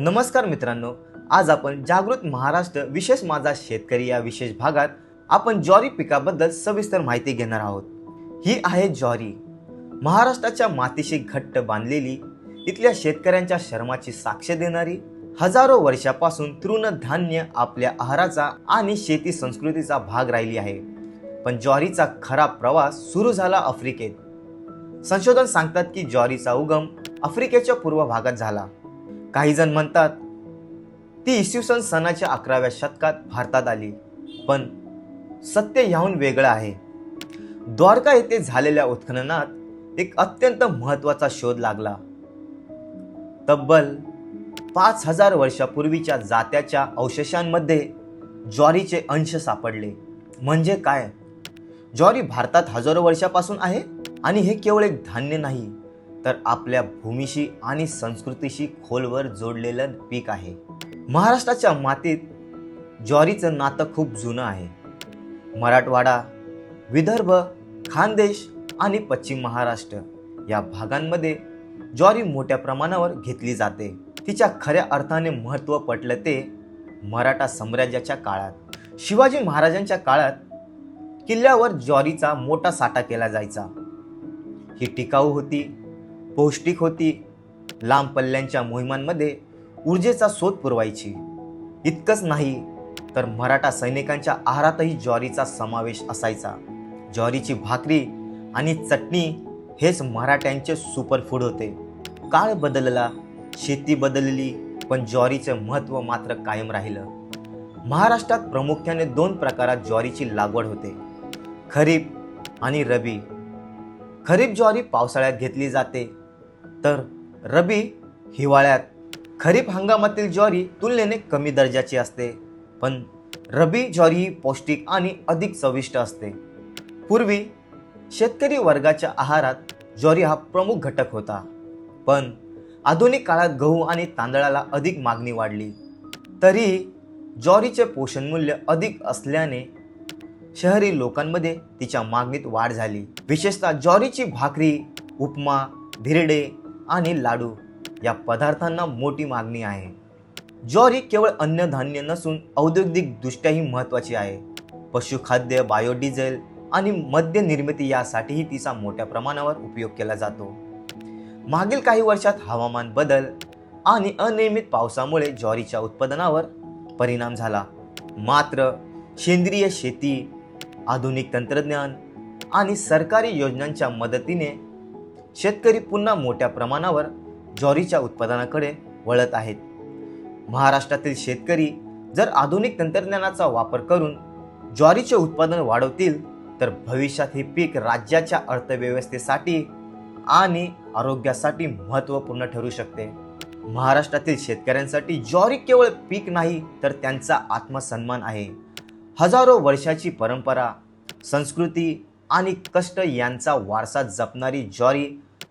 नमस्कार मित्रांनो आज आपण जागृत महाराष्ट्र विशेष माझा शेतकरी या विशेष भागात आपण ज्वारी पिकाबद्दल सविस्तर माहिती घेणार आहोत. ही आहे ज्वारी. महाराष्ट्राच्या मातीशी घट्ट बांधलेली इथल्या शेतकऱ्यांच्या शर्माची साक्ष देणारी हजारो वर्षापासून तृणधान्य आपल्या आहाराचा आणि शेती संस्कृतीचा भाग राहिली आहे. पण ज्वारीचा खरा प्रवास सुरू झाला आफ्रिकेत. संशोधन सांगतात की ज्वारीचा उगम आफ्रिकेच्या पूर्व भागात झाला. काही जण म्हणतात ती इसवी सन सणाच्या अकराव्या शतकात भारतात आली. पण सत्य ह्याहून वेगळं आहे. द्वारका येथे झालेल्या उत्खननात एक अत्यंत महत्त्वाचा शोध लागला. तब्बल पाच हजार वर्षापूर्वीच्या जात्याच्या अवशेषांमध्ये ज्वारीचे अंश सापडले. म्हणजे काय? ज्वारी भारतात हजारो वर्षापासून आहे आणि हे केवळ एक धान्य नाही तर आपल्या भूमीशी आणि संस्कृतीशी खोलवर जोडलेलं पीक आहे. महाराष्ट्राच्या मातीत ज्वारीचं नातं खूप जुनं आहे. मराठवाडा विदर्भ खानदेश आणि पश्चिम महाराष्ट्र या भागांमध्ये ज्वारी मोठ्या प्रमाणावर घेतली जाते. तिच्या खऱ्या अर्थाने महत्त्व पटलं ते मराठा साम्राज्याच्या काळात. शिवाजी महाराजांच्या काळात किल्ल्यावर ज्वारीचा मोठा साठा केला जायचा. ही टिकाऊ होती पौष्टिक होती. लांब पल्ल्यांच्या मोहिमांमध्ये ऊर्जेचा स्रोत पुरवायची. इतकंच नाही तर मराठा सैनिकांच्या आहारातही ज्वारीचा समावेश असायचा. ज्वारीची भाकरी आणि चटणी हेच मराठ्यांचे सुपरफूड होते. काळ बदलला शेती बदलली पण ज्वारीचं महत्त्व मात्र कायम राहिलं. महाराष्ट्रात प्रामुख्याने दोन प्रकारात ज्वारीची लागवड होते. खरीप आणि रबी खरीप ज्वारी पावसाळ्यात घेतली जाते तर रबी हिवाळ्यात खरीप हंगामातील ज्वारी तुलनेने कमी दर्जाची असते पण रबी ज्वारी ही पौष्टिक आणि अधिक चविष्ट असते. पूर्वी शेतकरी वर्गाच्या आहारात ज्वारी हा प्रमुख घटक होता पण आधुनिक काळात गहू आणि तांदळाला अधिक मागणी वाढली. तरी ज्वारीचे पोषण मूल्य अधिक असल्याने शहरी लोकांमध्ये तिच्या मागणीत वाढ झाली. विशेषतः ज्वारीची भाकरी उपमा धिरडे आणि लाडू या पदार्थांना मोठी मागणी आहे. ज्वारी केवळ अन्नधान्य नसून औद्योगिकदृष्ट्याही महत्त्वाची आहे. पशुखाद्य बायोडिझेल आणि मद्य निर्मिती यासाठीही तिचा मोठ्या प्रमाणावर उपयोग केला जातो. मागील काही वर्षात हवामान बदल आणि अनियमित पावसामुळे ज्वारीच्या उत्पादनावर परिणाम झाला. मात्र सेंद्रिय शेती आधुनिक तंत्रज्ञान आणि सरकारी योजनांच्या मदतीने शेतकरी पुन्हा मोठ्या प्रमाणावर ज्वारीच्या उत्पादनाकडे वळत आहेत. महाराष्ट्रातील शेतकरी जर आधुनिक तंत्रज्ञानाचा वापर करून ज्वारीचे उत्पादन वाढवतील तर भविष्यात हे पीक राज्याच्या अर्थव्यवस्थेसाठी आणि आरोग्यासाठी महत्त्वपूर्ण ठरू शकते. महाराष्ट्रातील शेतकऱ्यांसाठी ज्वारी केवळ पीक नाही तर त्यांचा आत्मसन्मान आहे. हजारो वर्षाची परंपरा संस्कृती आणि कष्ट यांचा वारसा जपणारी ज्वारी